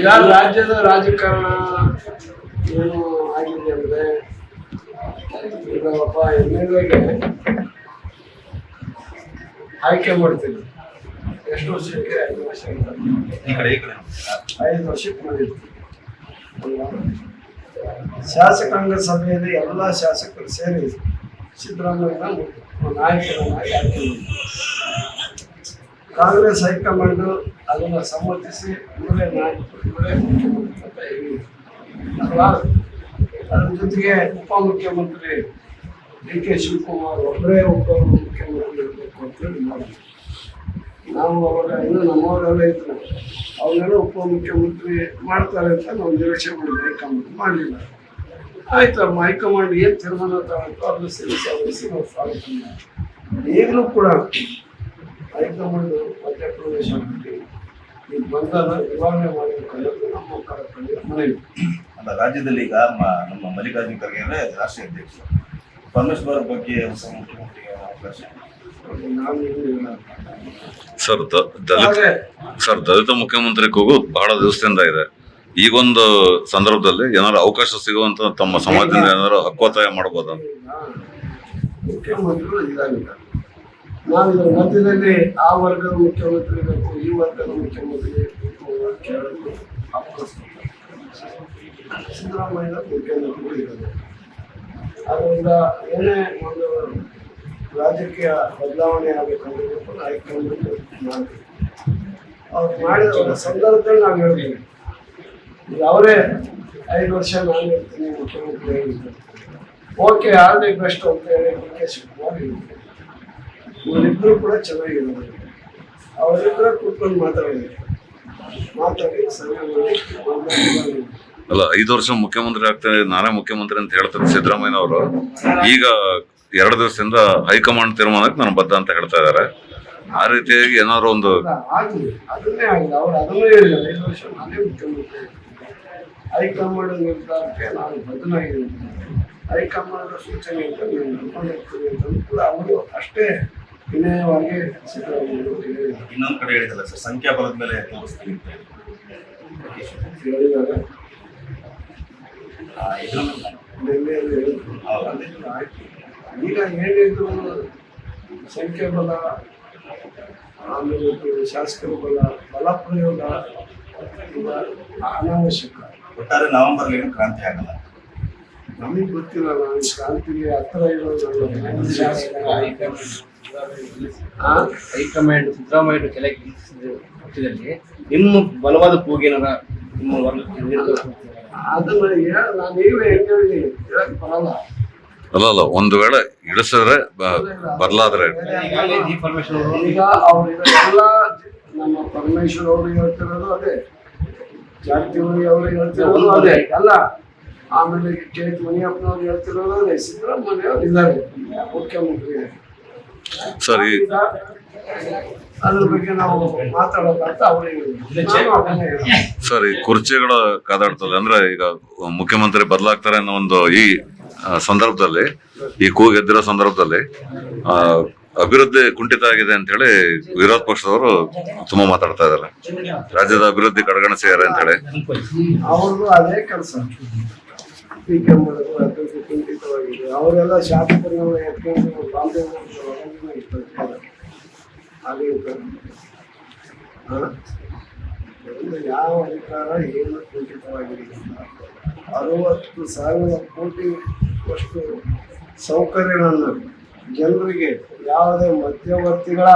ಈಗ ರಾಜ್ಯದ ರಾಜಕಾರಣ ಏನು ಆಗಿದೆ ಅಂದ್ರೆ ಈಗ ಒಬ್ಬ ಎಂ ಎಲ್ ಎಗೆ ಆಯ್ಕೆ ಮಾಡ್ತೀವಿ ಎಷ್ಟು ವರ್ಷಕ್ಕೆ ಐದು ವರ್ಷ ಐದು ವರ್ಷಕ್ಕೆ ಮಾಡಿರ್ತೀವಿ ಅಲ್ವಾ? ಶಾಸಕಾಂಗ ಸಭೆಯಲ್ಲಿ ಎಲ್ಲ ಶಾಸಕರು ಸೇರಿ ಸಿದ್ದರಾಮಯ್ಯ ನಾಯಕರನ್ನಾಗಿ ಆಯ್ಕೆ ಮಾಡಿದ್ರು. ಕಾಂಗ್ರೆಸ್ ಹೈಕಮಾಂಡು ಅದನ್ನು ಸಮರ್ಥಿಸಿ ಇವರೇ ನಾಯಕರು ಇವರೇ ಮುಖ್ಯಮಂತ್ರಿ ಅಂತ ಅದ್ರ ಜೊತೆಗೆ ಉಪಮುಖ್ಯಮಂತ್ರಿ ಡಿ ಕೆ ಶಿವಕುಮಾರ್ ಒಬ್ಬರೇ ಉಪ ಮುಖ್ಯಮಂತ್ರಿ ಇರಬೇಕು ಅಂತೇಳಿ ಮಾಡಿದ್ರು ನಾವು. ಅವಾಗ ಇನ್ನೂ ನಮ್ಮವರೆಲ್ಲ ಇದ್ರು. ಅವನ್ನೆಲ್ಲ ಉಪಮುಖ್ಯಮಂತ್ರಿ ಮಾಡ್ತಾರೆ ಅಂತ ನಾವು ನಿರೀಕ್ಷೆ ಮಾಡಿದ್ವಿ. ಹೈಕಮಾಂಡ್ ಮಾಡಲಿಲ್ಲ. ಆಯ್ತು, ನಮ್ಮ ಹೈಕಮಾಂಡ್ ಏನು ತೀರ್ಮಾನ ತಗೊಂಡು ಅದನ್ನು ಸೇರಿಸಿ ನಾವು ಸ್ವಾಗತ ಮಾಡಿ ಈಗಲೂ ಕೂಡ ಹೈಕಮಾಂಡ್ ಮಧ್ಯಪ್ರದೇಶ ನಿವಾರಣೆ ನಮ್ಮ ಮನವಿ. ಅಲ್ಲ ರಾಜ್ಯದಲ್ಲಿ ಈಗ ನಮ್ಮ ಮಲ್ಲಿಕಾರ್ಜುನ ಖರ್ಗೆ ಅವರೇ ರಾಷ್ಟ್ರೀಯ ಅಧ್ಯಕ್ಷ. ಪರಮೇಶ್ವರ್ ಬಗ್ಗೆ ಹೊಸ ಮುಖ್ಯಮಂತ್ರಿಗೆ ಅವಕಾಶ. ಸರ್ ದ- ದಲಿತ ಸರ್ ದಲಿತ ಮುಖ್ಯಮಂತ್ರಿ ಕೂಗು ಬಹಳ ದಿವಸದಿಂದ ಇದೆ. ಈಗೊಂದು ಸಂದರ್ಭದಲ್ಲಿ ಏನಾದ್ರು ಅವಕಾಶ ಸಿಗುವಂತ ತಮ್ಮ ಸಮಾಜದಿಂದ ಏನಾದ್ರು ಹಕ್ಕೊತ್ತಾಯ ಮಾಡಬಹುದು ಮುಖ್ಯಮಂತ್ರಿಗಳು ಇದಾಗಿಲ್ಲ ನಾವು ಇದರ ಮಧ್ಯದಲ್ಲಿ ಆ ವರ್ಗದ ಮುಖ್ಯಮಂತ್ರಿ ಬೇಕು ಈ ವರ್ಗದ ಮುಖ್ಯಮಂತ್ರಿ ಬೇಕು ಕೇಳಲು. ಸಿದ್ದರಾಮಯ್ಯ ಮುಖ್ಯಮಂತ್ರಿಗಳು ಇದ್ದಾರೆ. ಅದರಿಂದ ಏನೇ ಒಂದು ರಾಜಕೀಯ ಬದಲಾವಣೆ ಆಗಬೇಕಂದ್ರೆ ನಾಯಕರು ಮಾಡ್ಬೇಕು ಅವ್ರು ಮಾಡಿದ ಸಂದರ್ಭದಲ್ಲಿ ನಾವು ಹೇಳ್ತೀವಿ ಈಗ ಅವರೇ ಐದು ವರ್ಷ ನಾನು ಇರ್ತೀನಿ, ಮುಖ್ಯಮಂತ್ರಿ ಆಗಿದ್ದಾರೆ ಓಕೆ ಆಲ್ ದಿ ಬೆಸ್ಟ್ ಅಂತ ಹೇಳಿ ಡಿ ಕೆ ಶಿವಕುಮಾರ್ ಹೇಳಿದ್ರು. ಇವರಿಬ್ರು ಕೂಡ ಚೆನ್ನಾಗಿರೋದು ಅವರಿಬ್ಬರ ಕೂತ್ಕೊಂಡು ಮಾತಾಡಿದ್ರು ಮಾತಾಡಿ ಸಲಹೆ ಮಾಡಿ ಅಲ್ಲ ಐದು ವರ್ಷ ಮುಖ್ಯಮಂತ್ರಿ ಆಗ್ತಾರೆ ನಾನೇ ಮುಖ್ಯಮಂತ್ರಿ ಅಂತ ಹೇಳ್ತಾರೆ ಸಿದ್ದರಾಮಯ್ಯ ಅವರು ಈಗ ಎರಡು ದಿವಸದಿಂದ ಹೈಕಮಾಂಡ್ ತೀರ್ಮಾನಕ್ಕೆ ನಾನು ಬದ್ಧ ಅಂತ ಹೇಳ್ತಾ ಇದ್ದಾರೆ. ಆ ರೀತಿಯಾಗಿ ಏನಾದ್ರು ಒಂದು ಅಲ್ಲ, ಅದನ್ನೇ ಆಗಲಿ. ಅವ್ರು ಅದನ್ನೇ ಹೇಳಿದ್ದಾರೆ. ಐದು ವರ್ಷ ನಾನೇ ಮುಖ್ಯಮಂತ್ರಿ ಹೈಕಮಾಂಡ್ ನಿರ್ಧಾರಕ್ಕೆ ನಾನು ಬದಲಾಗಿದ್ದೀನಿ ಹೈಕಮಾಂಡ್ ಸೂಚನೆ ಅಂತ ನಾನು ನಡ್ಕೊಂಡಿರ್ತೀನಿ ಅಂತ ಕೂಡ ಅವರು ಅಷ್ಟೇ ವಿನಯವಾಗಿ ಇನ್ನೊಂದು ಕಡೆ ಹೇಳಿದಲ್ಲ ಸರ್ ಸಂಖ್ಯಾಬಲದ ಮೇಲೆ ತೋರಿಸ್ತೀನಿ ಅಂತ ಹೇಳಿ. ಹೇಳಿದ್ದಾರೆ ಆ, ಇದು ಡೆಲ್ಲಿಯಲ್ಲಿ ಹೇಳಿದ್ರು. ಹೌದು. ಅದೆಲ್ಲ ಆಯ್ತು ಈಗ ಏನಿದ್ರು ಸಂಖ್ಯಾಬಲ ಆಮೇಲೆ ಶಾಸಕರ ಬಲ ಬಲ ಪ್ರಯೋಗ ಅನಾವಶ್ಯಕ. ಒಟ್ಟಾರೆ ನವೆಂಬರ್ ಏನು ಕ್ರಾಂತಿ ಆಗಲ್ಲ. ನಮಗೆ ಗೊತ್ತಿಲ್ಲ ನಾನು ಕ್ರಾಂತಿಗೆ ಹತ್ತಿರ ಇರೋದು ಶಾಸಕ. ಆ? ಹೈಕಮಾಂಡ್ ಸಿದ್ದರಾಮಯ್ಯ ಕೆಳಗೆ ಪಕ್ಷದಲ್ಲಿ ನಿಮ್ಮ ಬಲವಾದ ಕೂಗೇನಾರ ನಿಮ್ಮ ಅದನ್ನ ಅಲ್ಲ ಅಲ್ಲ ಒಂದು ವೇಳೆ ಇಳಿಸಿದ್ರೆ ಬರ್ಲಾದ್ರೆ ಬದಲಾದ್ರೆ ಈಗ ಅವ್ರು ಎಲ್ಲ ನಮ್ಮ ಪರಮೇಶ್ವರ್ ಅವರು ಹೇಳ್ತಿರೋದು ಅದೇ. ಜಾರಕಿಹೊಳಿ ಅವರು ಹೇಳ್ತಿರೋದು ಅದೇ. ಅಲ್ಲ ಆಮೇಲೆ ಕೆ ಎಚ್ ಮುನಿಯಪ್ಪನವ್ರು ಹೇಳ್ತಿರೋದು ಅದೇ. ಸಿದ್ದರಾಮಯ್ಯ ಅವರು ಇದ್ದಾರೆ. ಮುಖ್ಯಮಂತ್ರಿ. ಸರ್ ಸರಿ ಈ ಕುರ್ಚಿಗಳ ಕಾದಾಡ್ತದೆ. ಅಂದ್ರೆ ಈಗ ಮುಖ್ಯಮಂತ್ರಿ ಬದಲಾಗ್ತಾರೆ ಅನ್ನೋ ಒಂದು ಈ ಸಂದರ್ಭದಲ್ಲಿ ಈ ಕೂಗು ಎದ್ದಿರೋ ಸಂದರ್ಭದಲ್ಲಿ ಆ, ಅಭಿವೃದ್ಧಿ ಕುಂಠಿತ ಆಗಿದೆ ಅಂತ ಹೇಳಿ ವಿರೋಧ ಪಕ್ಷದವರು ತುಂಬಾ ಮಾತಾಡ್ತಾ ಇದ್ದಾರೆ. ರಾಜ್ಯದ ಅಭಿವೃದ್ಧಿ ಕಡೆಗಣಿಸಿದ್ದಾರೆ ಅಂತ ಹೇಳಿ. ಅವರೆಲ್ಲ ಶಾಸಕರು, ಎತ್ಕೊಂಡು ಬಾಂಬೆ ಹಾಗೆ ಯಾವ ಅಧಿಕಾರ ಏನು ಕುಂಠಿತವಾಗಿದೆ ಅರವತ್ತು ಸಾವಿರ ಕೋಟಿ ಅಷ್ಟು ಸೌಕರ್ಯಗಳನ್ನು ಜನರಿಗೆ ಯಾವುದೇ ಮಧ್ಯವರ್ತಿಗಳ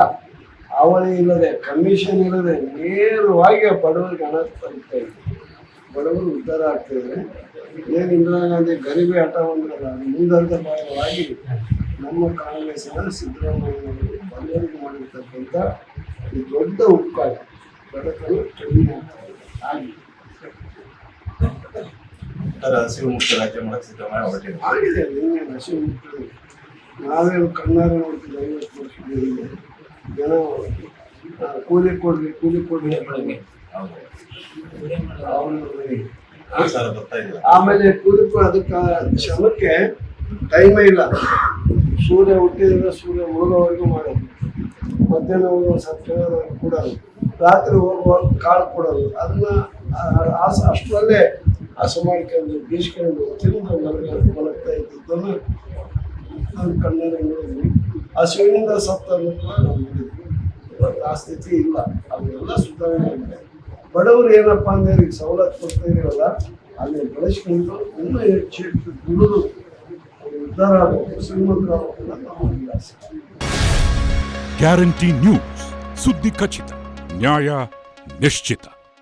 ಅವಳಿ ಇಲ್ಲದೆ ಕಮಿಷನ್ ಇಲ್ಲದೆ ನೇರವಾಗಿ ಬಡವರಿಗೆ ಹಣ ಇದೆ. ಬಡವರು ಉದ್ಧಾರ ಆಗ್ತಿದ್ದಾರೆ. ಏನು ಇಂದಿರಾ ಗಾಂಧಿ ಗರಿಬಿ ಹಠ ಬಂದ್ರಲ್ಲ ಮುಂದಂತ ಭಾಗವಾಗಿ ನಮ್ಮ ಕಾಂಗ್ರೆಸ್ನ ಸಿದ್ದರಾಮಯ್ಯನವರು ಬಂದವರಿಗೆ ಮಾಡಿರ್ತಕ್ಕಂಥ ಈ ದೊಡ್ಡ ಉಪಕಾರ ಬಡತನ ಕಡಿಮೆ ಆಗ್ತಾ ಇದೆ ಆಗಿದೆ. ಒಟ್ಟಾರೆ ಹಸಿವು ಮುಕ್ತ ರಾಜ್ಯ ಮಾಡಕ್ ಸಿದ್ದರಾಮಯ್ಯ ಹೊರಟಿದ್ದಾರೆ ಆಗಿದೆ ನಿನ್ನೆ ಹಸಿ ಮುಕ್ತ. ನಾವೇ ಕಣ್ಣಾರೆ ನೋಡ್ತೀವಿ ಐವತ್ತು ವರ್ಷದಿಂದ. ಜನ ಕೂಲಿ ಕೊಡ್ರಿ ಕೂಲಿ ಕೊಡ್ರಿ ಅಂತ. ಆಮೇಲೆ ಕುದುಕು ಅದಕ್ಕೆ ಶ್ರಮಕ್ಕೆ ಟೈಮೇ ಇಲ್ಲ. ಸೂರ್ಯ ಹುಟ್ಟಿದ್ರೆ ಸೂರ್ಯ ಮುಳುಗೋವರೆಗೂ ಮಾಡೋದು. ಮಧ್ಯಾಹ್ನ ಹೋಗುವ ಸ್ವಲ್ಪ ಕೊಡೋದು. ರಾತ್ರಿ ಹೋಗುವಾಗ ಕಾಳು ಕೊಡೋದು. ಅದನ್ನ ಅಷ್ಟರಲ್ಲೇ ಹಸು ಮಾಡ್ಕೊಂಡು ಬೀಸ್ಕೊಂಡು ತಿಂದು ನನಗೆ ಮಲಗ್ತಾ ಇದ್ದದ್ದನ್ನು ನಾನು ಕಣ್ಣಲ್ಲಿ ನೋಡಿದ್ವಿ. ಹಸುವಿನಿಂದ ಸತ್ತ ಆ ಸ್ಥಿತಿ ಇಲ್ಲ. ಅವೆಲ್ಲ ಸುಧಾರಣೆ ಆಗಿದೆ. ಬಡವರು ಏನಪ್ಪ ಅಂದ್ರೆ ಈಗ ಸವಲತ್ತು ಕೊಡ್ತಾ ಇದೀವಲ್ಲ ಅಲ್ಲಿ ಬಳಸ್ಕೊಂಡು ಇನ್ನೂ ಹೆಚ್ಚು ಹೆಚ್ಚು ದುಡಿದು ಉದ್ಧಾರ ಆಗಬೇಕು ಶ್ರೀಮಂತರಾಗಬೇಕು ಅಭಿಲಾಷೆ ಗ್ಯಾರಂಟಿ ನ್ಯೂಸ್, ಸುದ್ದಿ ಖಚಿತ, ನ್ಯಾಯ ನಿಶ್ಚಿತ.